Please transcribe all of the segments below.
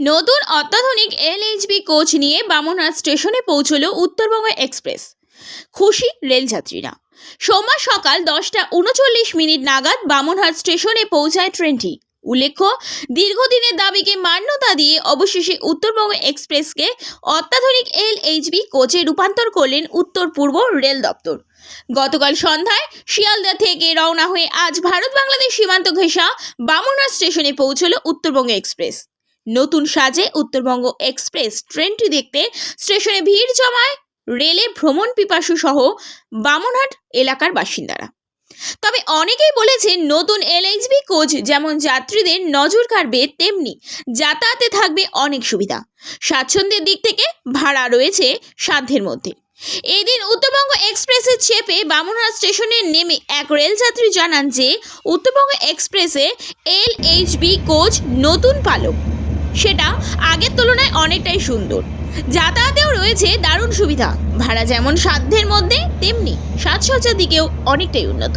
নতুন অত্যাধুনিক LHB coach নিয়ে বামনহাট স্টেশনে পৌঁছলো উত্তরবঙ্গ এক্সপ্রেস। খুশি রেলযাত্রীরা। সোমবার সকাল দশটা উনচল্লিশ মিনিট নাগাদ বামনহাট স্টেশনে পৌঁছায় ট্রেনটি। উল্লেখ্য, দীর্ঘদিনের দাবিকে মান্যতা দিয়ে অবশেষে উত্তরবঙ্গ এক্সপ্রেসকে অত্যাধুনিক এলএইচবি কোচে রূপান্তর করলেন উত্তর পূর্ব রেল দপ্তর। গতকাল সন্ধ্যায় শিয়ালদা থেকে রওনা হয়ে আজ ভারত বাংলাদেশ সীমান্ত ঘেঁষা বামনহাট স্টেশনে পৌঁছলো উত্তরবঙ্গ এক্সপ্রেস। নতুন সাজে উত্তরবঙ্গ এক্সপ্রেস ট্রেনটি দেখতে স্টেশনে ভিড় জমায় রেলে ভ্রমণ পিপাসু সহ বামনহাট এলাকার বাসিন্দারা। তবে অনেকেই বলেছেন নতুন এলএইচবি কোচ যেমন যাত্রীদের নজর কাড়বে, তেমনি যাতায়াতে থাকবে অনেক সুবিধা। স্বাচ্ছন্দ্যের দিক থেকে ভাড়া রয়েছে সাধ্যের মধ্যে। এদিন উত্তরবঙ্গ এক্সপ্রেসে চেপে বামনহাট স্টেশনে নেমে এক রেলযাত্রী জানান যে, উত্তরবঙ্গ এক্সপ্রেসে এল এইচবি কোচ নতুন পালক। সেটা আগের তুলনায় অনেকটাই সুন্দর। যাতায়াতেও রয়েছে দারুণ সুবিধা। ভাড়া যেমন সাধ্যের মধ্যে, তেমনি সাজসজ্জার দিকেও অনেকটাই উন্নত।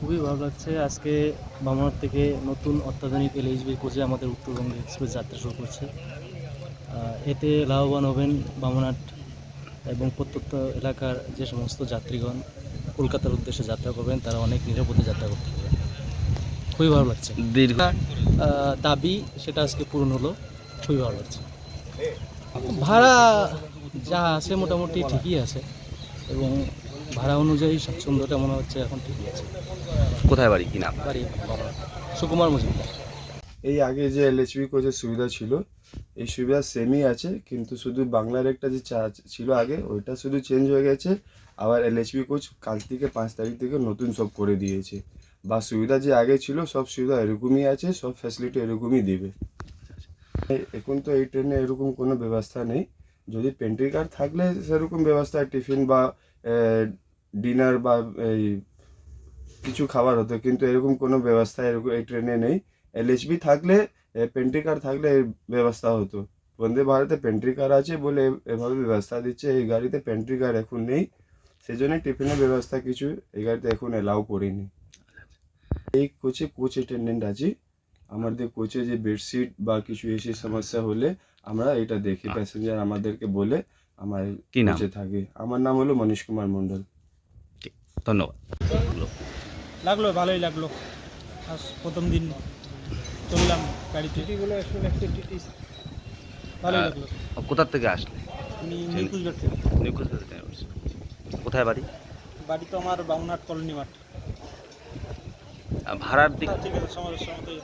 খুবই ভালো লাগছে। আজকে বামনার থেকে নতুন অত্যাধুনিক এলএইচবি কোচে আমাদের উত্তরবঙ্গ এক্সপ্রেস যাত্রা শুরু করছে। এতে লাভবান হবেন বামনাট এবং প্রত্যন্ত এলাকার যে সমস্ত যাত্রীগণ। কলকাতার উদ্দেশ্যে যাত্রা করবেন তারা অনেক নিরাপদে যাত্রা করতে পারবেন খুবই ভালো লাগছে। দীর্ঘ। দাবি সেটা আজকে পূরণ হলো খুবই ভালো লাগছে। ভাড়া যা আছে মোটামুটি ঠিকই আছে এবং ভাড়া অনুযায়ী স্বাচ্ছন্দ্যটা মনে হচ্ছে এখন ঠিকই আছে। কোথায় বাড়ি? কি নাম? বাড়ি সুকুমার মজুমদার। এই আগে যে এলএচবি কোচের সুবিধা ছিল, এই সুবিধা সেমই আছে, কিন্তু শুধু বাংলার একটা যে চার্জ ছিল আগে, ওইটা শুধু চেঞ্জ হয়ে গেছে। আবার এলএচবি কোচ কাল থেকে পাঁচ তারিখ থেকে নতুন সব করে দিয়েছে। বা সুবিধা যে আগে ছিল, সব সুবিধা এরকমই আছে, সব ফ্যাসিলিটি এরকমই দিবে। এখন তো এই ট্রেনে এরকম কোনো ব্যবস্থা নেই। যদি পেন্ট্রি কার থাকলে সেরকম ব্যবস্থা, টিফিন বা ডিনার বা, এই, কিছু খাবার হতো, কিন্তু এরকম কোনো ব্যবস্থা এরকম এই ট্রেনে নেই। এলএচবি থাকলে পেন্ট্রি কার থাকলে এর ব্যবস্থা হতো। বন্দে ভারতে পেন্ট্রি কার আছে বলে এভাবে ব্যবস্থা দিচ্ছে। এই গাড়িতে পেন্ট্রি কার এখন নেই। সেই জন্য টিফিনের ব্যবস্থা কিছু এই গাড়িতে এখন এলাও করিনি। এই কোচে কোচ অ্যাটেন্ডেন্ট আছি। আমাদের কোচে যে বেডশিট বা কিছু এসে সমস্যা হলে আমরা এটা দেখি। প্যাসেঞ্জার আমাদেরকে বলে আমার কি নাম? কোচে থাকে। আমার নাম হলো মনীশ কুমার মণ্ডল। ধন্যবাদ। লাগল ভালোই লাগল। প্রথম দিন। চললাম গাড়ি টিটিগুলো টিটি ভালো লাগল। কোথার থেকে আসলে? আমি নিকুজগড় থেকে। নিকুজগড় থেকে আসলে। কোথায় বাড়ি? বাড়ি তো আমার বামনাট কলোনি মাঠ। ভাড়ার দিক ঠিক আছে সমস্যা মতোই